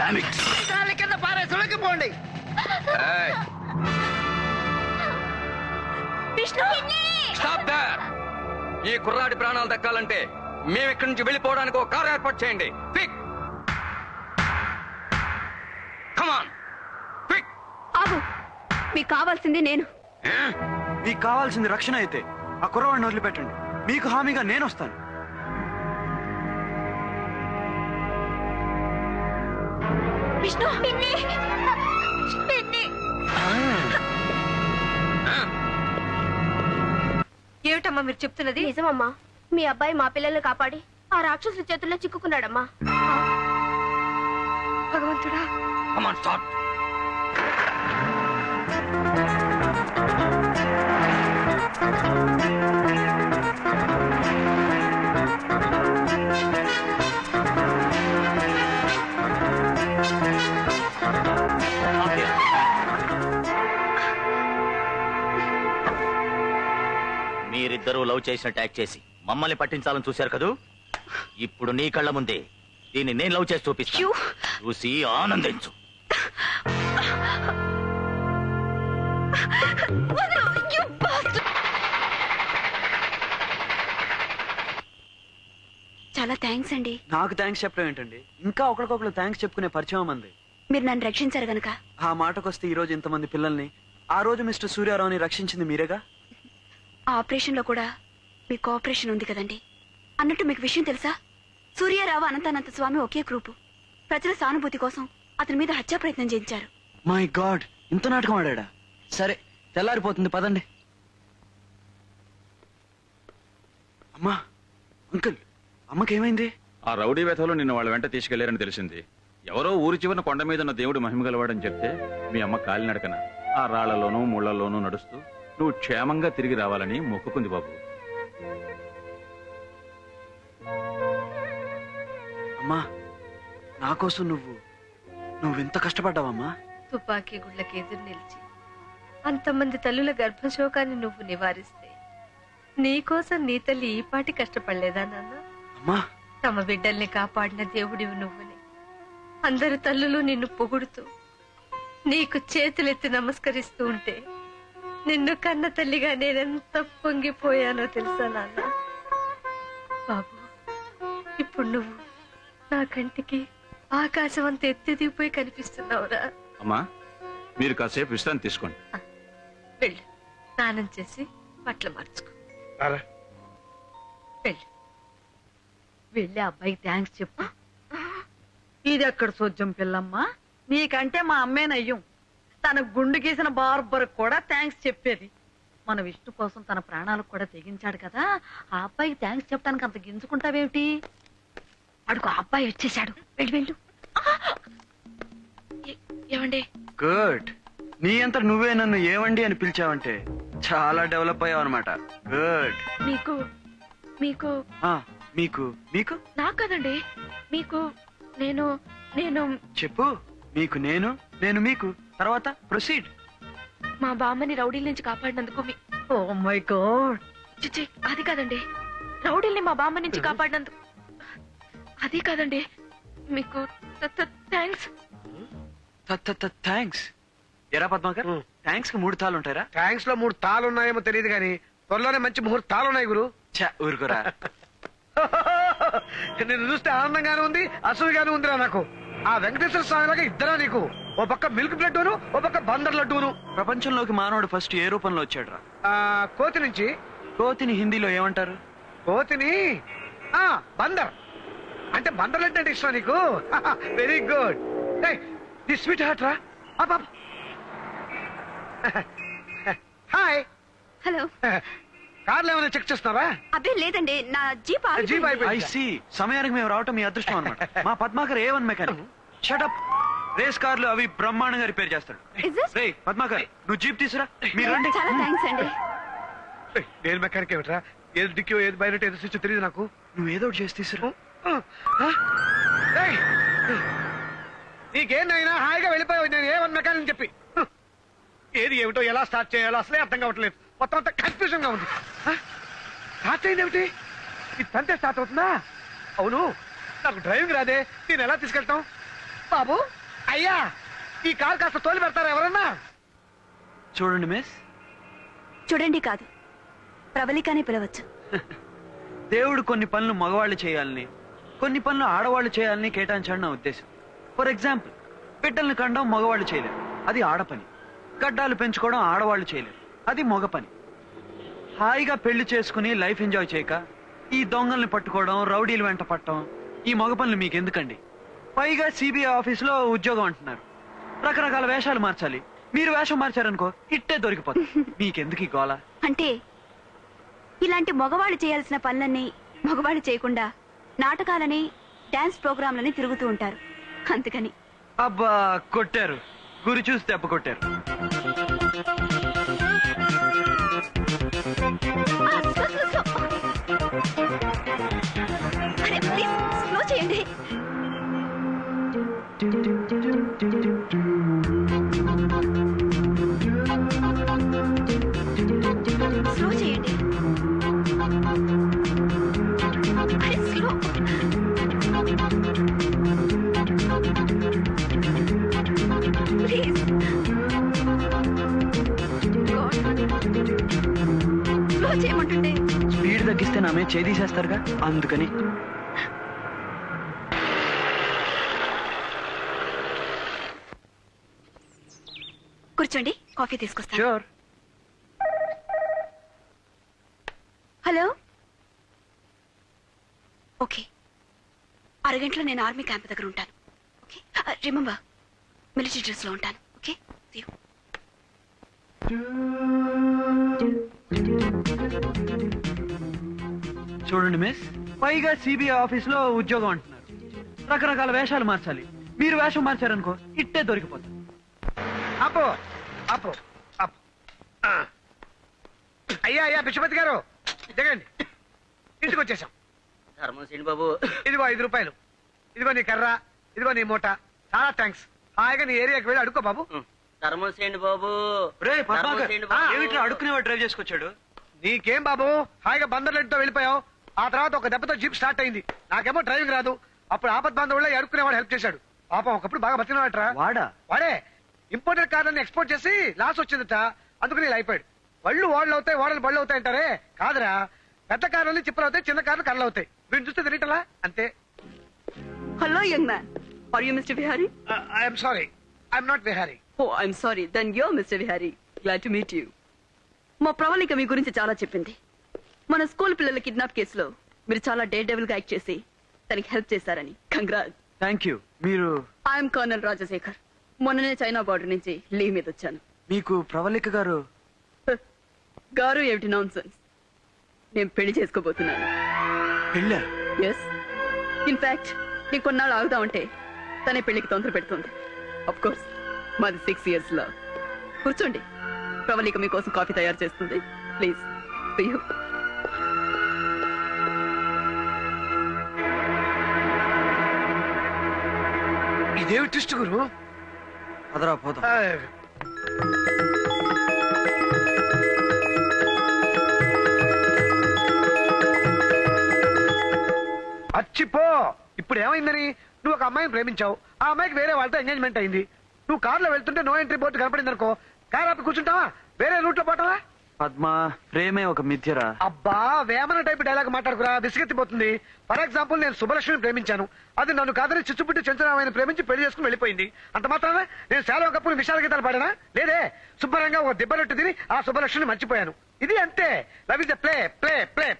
కాళ్ళ కింద Vishnu. Stop there. ఈ కుర్రాడి ప్రాణాలు దక్కాలంటే మేము ఇక్కడి నుంచి వెళ్ళిపోవడానికి ఒక కారు ఏర్పాటు చేయండి. క్విక్ కమాన్ క్విక్ ఆగు. మీకు కావాల్సింది నేను. మీకు కావాల్సింది రక్షణ అయితే ఆ కుర్రవాడిని వదిలిపెట్టండి. మీకు హామీగా నేను వస్తాను. విష్ణు! పిన్ని! పిన్ని! ఏమిటమ్మా మీరు చెప్తున్నది? నిజమమ్మా. మీ అబ్బాయి మా పిల్లల్ని కాపాడి ఆ రాక్షసుల చేతుల్లో చిక్కుకున్నాడమ్మా. భగవంతుడా! లవ్ చేసినట్టు యాక్ట్ చేసి మమ్మల్ని పట్టించాలని చూశారు కదూ? ఇప్పుడు నీ కళ్ళ ముందే దీన్ని నేను లవ్ చేసి చూపిస్తా. చూసి ఆనందించు! చాలా థ్యాంక్స్ అండి. నాకు థ్యాంక్స్ చెప్పడం ఏంటండి? ఇంకా ఒకరికొకరు థ్యాంక్స్ చెప్పుకునే పరిచయం అంది మీరు నన్ను రక్షించారు గనక. ఆ మాటకొస్తే ఈ రోజు ఇంతమంది పిల్లల్ని ఆ రోజు మిస్టర్ సూర్యారావుని రక్షించింది మీరేగా? ఆ ఆపరేషన్లో కూడా మీ కోఆపరేషన్ ఉంది కదండి. అన్నట్టు మీకు విషయం తెలుసా? సూర్యారావు అనంతానంత స్వామి ఒకే గ్రూపు. ప్రజల సానుభూతి కోసం అతని మీద హత్యా ప్రయత్నం చేయించారు. మై గాడ్ ఇంత నాటకం ఆడాడా? సరే తెల్లారిపోతుంది పదండి. అమ్మా అంకుల్ అమ్మకేమైంది? ఆ రౌడీ వ్యథలో నిన్ను వాళ్ళ వెంట తీసుకెళ్ళారని తెలిసింది. ఎవరో ఊరి చివరన కొండ మీద ఉన్న దేవుడు మహిమగలవాడని చెప్తే మీ అమ్మ కాలినడకన? ఆ రాళ్ళలోనూ ముళ్ళలోనూ నడుస్తూ నువ్వు క్షేమంగా తిరిగి రావాలని మొక్కుకుంది బాబు. అమ్మా నా కోసం నువ్వు నువ్వు ఇంత కష్టపడ్డావమ్మా. తుపాకీ గుళ్ళకి ఎదురు నిలిచి అంతమంది తల్లుల గర్భశోకాన్ని నువ్వు నివారిస్తే నీకోసం నీ తల్లి ఈ పాటి కష్టపడలేదా నాన్న? అమ్మా. తమ బిడ్డల్ని కాపాడిన దేవుడివి నువ్వుని అందరు తల్లులు నిన్ను పొగుడుతూ నీకు చేతులెత్తి నమస్కరిస్తూ ఉంటే నిన్ను కన్న తల్లిగా నేనెంత పొంగిపోయానో తెలుసా నాన్న? బాబు ఇప్పుడు నువ్వు నా కంటికి ఆకాశం అంత ఎత్తి దిగిపోయి కనిపిస్తున్నావురా. అమ్మా మీరు కాసేపు విశ్రాంతి తీసుకోండి. వెళ్ళు. స్నానం చేసి బట్టలు మార్చుకో. వెళ్ళు. వెళ్ళి అబ్బాయికి థ్యాంక్స్ చెప్పు. ఇది ఎక్కడ సోద్యం పిల్లమ్మా? నీకంటే మా అమ్మేనయ్యం తన గుండు గీసిన బార్బర్ కూడా థ్యాంక్స్ చెప్పేది. మన విష్ణు కోసం తన ప్రాణాలకు కూడా తెగించాడు కదా ఆ అబ్బాయికి థ్యాంక్స్ చెప్పడానికి అంత గింజుకుంటావేమిటి? అడుగు ఆ అబ్బాయి వచ్చేసాడు వెళ్ళు వెళ్ళు. ఏమండి? గుడ్. నీ అంత నువ్వే నన్ను ఏమండి అని పిలిచావంటే చాలా డెవలప్ అయ్యావు అనమాట గుడ్. మీకు మీకు. మీకు మీకు? నాకు కదండి. మీకు నేను నేను చెప్పు. మీకు నేను నేను మీకు. తర్వాత ప్రొసీడ్. మా బామ్మని రౌడీల నుంచి కాపాడినందుకు మీ ఓ మై గాడ్. చిచ్చి అది కాదండి. రౌడీల్ని మా బామ్మ నుంచి కాపాడినందుకు అది కాదండి. మీకు థ్యాంక్స్. థ్యాంక్స్. ఎరా పద్మాకర్ థ్యాంక్స్కి మూడు తాళ్ళు ఉంటాయరా? ట్యాంక్స్లో మూడు తాళ్ళు ఉన్నాయేమో తెలియదు కానీ త్వరలోనే మంచి ముహూర్తాలు ఉన్నాయి గురు. ఛా, ఊరుకోరా. నిన్ను చూస్తే ఆనందంగానే ఉంది అసూయగానే ఉందిరా నాకు. ఆ వెంకటేశ్వర స్వామి లాగా ఇద్దరా నీకు? ఓ పక్క మిల్క్ లడ్డూను ఓ పక్క బందర్ లడ్డూను. ప్రపంచంలోకి మానవుడు ఫస్ట్ ఏ రూపంలో వచ్చాడు రా ఆ, కోతి నుంచి. కోతిని హిందీలో ఏమంటారు? కోతిని? ఆ బందర్. అంటే బందర్ లడ్డు అంటే ఇష్టం నీకు? Very good the sweet heart రా. Up hi hello. కార్లు ఏమైనా చెక్ చేస్తున్నారా అబ్బే లేదండి. నా జీప్ జీప్. ఐ సి సమయానికి మేము రావటం మీ అదృష్టం అనమాట మా Padmakar A one mechanic? Shut up race కార్లు అవి బ్రహ్మాండంగా రిపేర్ చేస్తాడు? రే పద్మాకర్ నువ్వు జీప్ తీసురా. మీరు రండి. చాలా థ్యాంక్స్ అండి నేను మెకానిక్ ఏమిట్రా? ఏది డిక్కో ఏది బయట ఏది స్విచ్ తెలియదు నాకు. నువ్వు ఏదో ఒకటి చేసి తీసురా. ఏయ్, నీకేందైనా హాయిగా వెళ్ళిపోయావు నేను ఏమన్నా మెకానిక్ చెప్పి. ఏది ఏమిటో ఎలా స్టార్ట్ చేయాలో అసలే అర్థం కావట్లేదు. మొత్తం అంతా కన్ఫ్యూజన్గా ఉంది. హ, స్టార్ట్ అయింది ఏమిటి ఇది తంతే స్టార్ట్ అవుతుందా? అవును. నాకు డ్రైవింగ్ రాదే. నేను ఎలా తీసుకెళ్తాం? బాబు అయ్యా ఈ కారు కాస్త తోలి పెడతారా ఎవరన్నా? చూడండి మిస్. చూడండి కాదు. ప్రబలికానే పిలవచ్చు. దేవుడు కొన్ని పనులు మగవాళ్ళు చేయాలని కొన్ని పనులు ఆడవాళ్ళు చేయాలని కేటాయించాడు నా ఉద్దేశం. ఫర్ ఎగ్జాంపుల్ బిడ్డల్ని కండం మగవాళ్ళు చేయలేరు. అది ఆడ పని గడ్డాలు పెంచుకోవడం ఆడవాళ్ళు చేయలేరు. అది మగ పని. హాయిగా పెళ్ళి చేసుకుని లైఫ్ ఎంజాయ్ చేయక ఈ దొంగల్ని పట్టుకోవడం రౌడీలు వెంట పట్టడం ఈ మగ పనులు మీకు ఎందుకండి పైగా సిబిఐ ఆఫీసులో ఉద్యోగం అంటున్నారు. రకరకాల వేషాలు మార్చాలి. మీరు వేషం మార్చారనుకో ఇట్టే దొరికిపోతుంది మీకెందుకు ఈ గోల? అంటే ఇలాంటి మగవాళ్ళు చేయాల్సిన పనులన్నీ మగవాళ్ళు చేయకుండా నాటకాలని డాన్స్ ప్రోగ్రాంలని తిరుగుతూ ఉంటారు. అందుకని. అబ్బా కొట్టారు. గురి చూసి దెబ్బ కొట్టారు. చేదీసేస్తారుగా? అందుకని. కూర్చోండి కాఫీ తీసుకొస్తాను. Sure hello? ఓకే. అరగంటలో నేను ఆర్మీ క్యాంప్ దగ్గర ఉంటాను. ఓకే? రిమంబర్. మిలిటరీ డ్రెస్లో ఉంటాను. ఓకే? చూడండి మిస్. పైగా సిబిఐ ఆఫీస్లో ఉద్యోగం అంటున్నారు. రకరకాల వేషాలు మార్చాలి. మీరు వేషం మార్చారనుకో ఇట్టే దొరికిపోతుంది. అప్పు ఆ. అయ్యా అయ్యా బిషపతి గారు. దిగండి. ఇంటికి వచ్చేసాం. ధర్మసేని బాబు. ఇదిగో ఐదు రూపాయలు. ఇదిగో నీ కర్ర ఇదిగో నీ మూట. చాలా థ్యాంక్స్ హాయిగా నీ ఏరియాకి వెళ్ళి అడుక్కో బాబు. ధర్మసేని బాబు. రే పద్మాకర్. బాబు. ఏమిట్రా అడుక్కునేవాడు డ్రైవ్ చేసుకొచ్చాడు? నీకేం బాబు? హాయిగా బందర్లెంటితో వెళ్ళిపోయావు. ఆ తర్వాత ఒక దెబ్బతో జీప్ స్టార్ట్ అయింది. నాకేమో డ్రైవింగ్ రాదు. అప్పుడు ఆపద్ బాంధవుల్లో అడుక్కునేవాడు హెల్ప్ చేశాడు. పాపం ఒకప్పుడు బాగా బతికినవాడరా. వాడా? వాడే. ఇంపోర్టెడ్ కార్లని ఎక్స్పోర్ట్ చేసి లాస్ వచ్చిందట. అందుకని ఇలా అయిపోయాడు. బళ్ళు ఓడలు అవుతాయి ఓడలు బళ్ళు అవుతాయి అంటారే? కాదురా. పెద్ద కార్లు చిప్పలు అవుతాయి చిన్న కార్లు కర్రలు అవుతాయి. వీటిని చూస్తే తిరిగిటలా అంతే. Hello, young man. Are you Mr. Vihari? I'm sorry I'm not Vihari Oh, I'm sorry. Then you're Mr. Vihari. Glad to meet you. మా ప్రవళిక మీ గురించి చాలా చెప్పింది. మన స్కూల్ పిల్లల కిడ్నాప్ కేసులో మీరు చాలా డే డెవిల్గా యాక్ట్ చేసి తనకి హెల్ప్ చేశారని. కంగ్రాట్ థ్యాంక్ యూ మీరు ఐఎమ్ కర్నల్ రాజశేఖర్. మొన్ననే చైనా బార్డర్ నుంచి లీవ్ మీద వచ్చాను. మీకు ప్రవళిక గారు గారు ఏమిటి నాన్ సెన్స్ నేను పెళ్ళి చేసుకోబోతున్నాను. పెళ్ళా? ఎస్ ఇన్ఫాక్ట్ నీ కొన్నాళ్ళు ఆగుదామంటే తనే పెళ్ళికి తొందర పెడుతుంది. కోర్స్ మాది సిక్స్ ఇయర్స్లో కూర్చోండి. ప్రవళిక మీకోసం కాఫీ తయారు చేస్తుంది. ప్లీజ్ ఇదేమి ట్విస్ట్ గురు? అదరా పోతాం అచ్చిపో! ఇప్పుడు ఏమైందని? నువ్వు ఒక అమ్మాయిని ప్రేమించావు. ఆ అమ్మాయికి వేరే వాళ్ళతో ఎంగేజ్మెంట్ అయింది. నువ్వు కార్లో వెళ్తుంటే నో ఎంట్రీ బోర్డు కనపడింది అనుకో కార్ ఆపి కూర్చుంటావా? వేరే రూట్లో పోతావా? పద్మ ప్రేమే ఒక మిథ్యరా? అబ్బా వేమన టైప్ డైలాగ్ మాట్లాడుకురా విసిగెత్తిపోతుంది. ఫర్ ఎగ్జాంపుల్ నేను సుబ్బలక్ష్మిని ప్రేమించాను. అది నన్ను కాదని చిచ్చుపుట్టి చంద్రరామాయణ ప్రేమించి పెళ్ళి చేసుకుని వెళ్ళిపోయింది. అంత మాత్రమే నేను శాలో ఒకప్పుడు విశాల గీతాలు పాడానా? లేదే. శుభ్రంగా ఒక దెబ్బరొట్టు తిని ఆ సుబ్బలక్ష్మిని మర్చిపోయాను. ఇది అంతే. Love is play play play.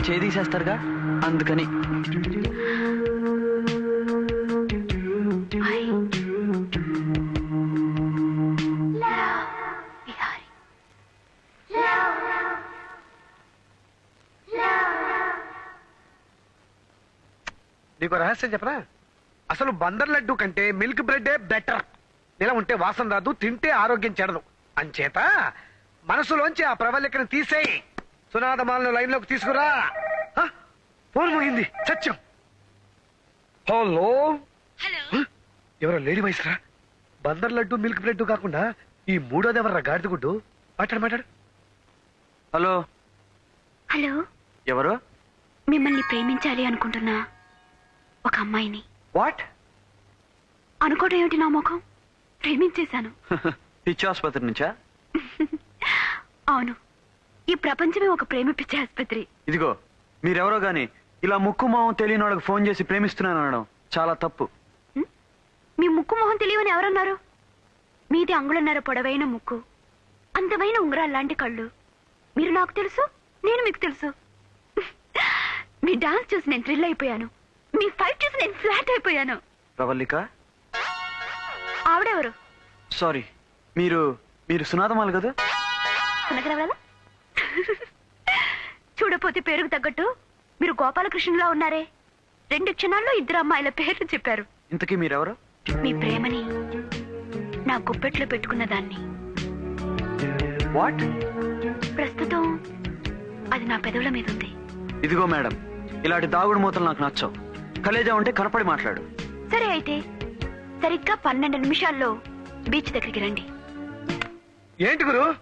ఎవరైనా చేదీసేస్తారుగా? అందుకని. నీకు రహస్యం చెప్పరా అసలు బందర్ లడ్డు కంటే మిల్క్ బ్రెడ్ బెటర్. ఇలా ఉంటే వాసన రాదు తింటే ఆరోగ్యం చెడదు. అంచేత మనసులోంచి ఆ ప్రవళికను తీసేయి. సునాదమాలను లైన్లోకి తీసుకురా? ఫోన్ ముగింది. సత్యం. హలో? ఎవరో లేడీ వయసు రా. బందర్ లడ్డు మిల్క్ బ్రెడ్ కాకుండా ఈ మూడోది ఎవర్రా? గాడిద గుడ్డు. మాట్లాడు మాట్లాడు. హలో? హలో. ఎవరు? మిమ్మల్ని ప్రేమించాలి అనుకుంటున్నా ఒక అమ్మాయిని. వాట్? అనుకోవడం ఏమిటి నా ముఖం? ప్రేమించేశాను. పిచ్చి ఆసుపత్రి నుంచా? అవును. ఈ ప్రపంచమే ఒక ప్రేమ పిచ్చి ఆసుపత్రి. ఇదిగో మీరెవరో గాని ఇలా ముక్కు మొహం తెలియని వాళ్ళకి ఫోన్ చేసి ప్రేమిస్తున్నాను అనడం చాలా తప్పు. మీ ముక్కు మొహం తెలియని ఎవరన్నారు? మీది అంగుళన్నర పొడవైన ముక్కు అందమైన ఉంగరాలు లాంటి కళ్ళు. మీరు నాకు తెలుసు నేను మీకు తెలుసు. మీ డాన్స్ చూసి నేను థ్రిల్ అయిపోయాను. మీ ఫైట్ చూసి నేను ఫ్లాట్ అయిపోయాను. ప్రవల్లిక ఆవిడెవరు? సారీ మీరు మీరు సునాదమాలు కదా? చూడపోతే పేరుకు తగ్గట్టు మీరు గోపాలకృష్ణలా ఉన్నారే. రెండు క్షణాల్లో ఇద్దరు అమ్మాయిల పేర్లు చెప్పారు. ఇంతకీ మీరెవరు? మీ ప్రేమని నా గుప్పెట్లో పెట్టుకున్న దాన్ని. వాట్? ప్రస్తుతం అది నా పెదవుల మీద ఉంది. ఇదిగో మేడం ఇలాంటి దాగుడు మూతలు నాకు నచ్చవు. కలేజా ఉంటే కనపడి మాట్లాడు. సరే అయితే సరిగ్గా పన్నెండు నిమిషాల్లో బీచ్ దగ్గరికి రండి. ఏంటి గురు?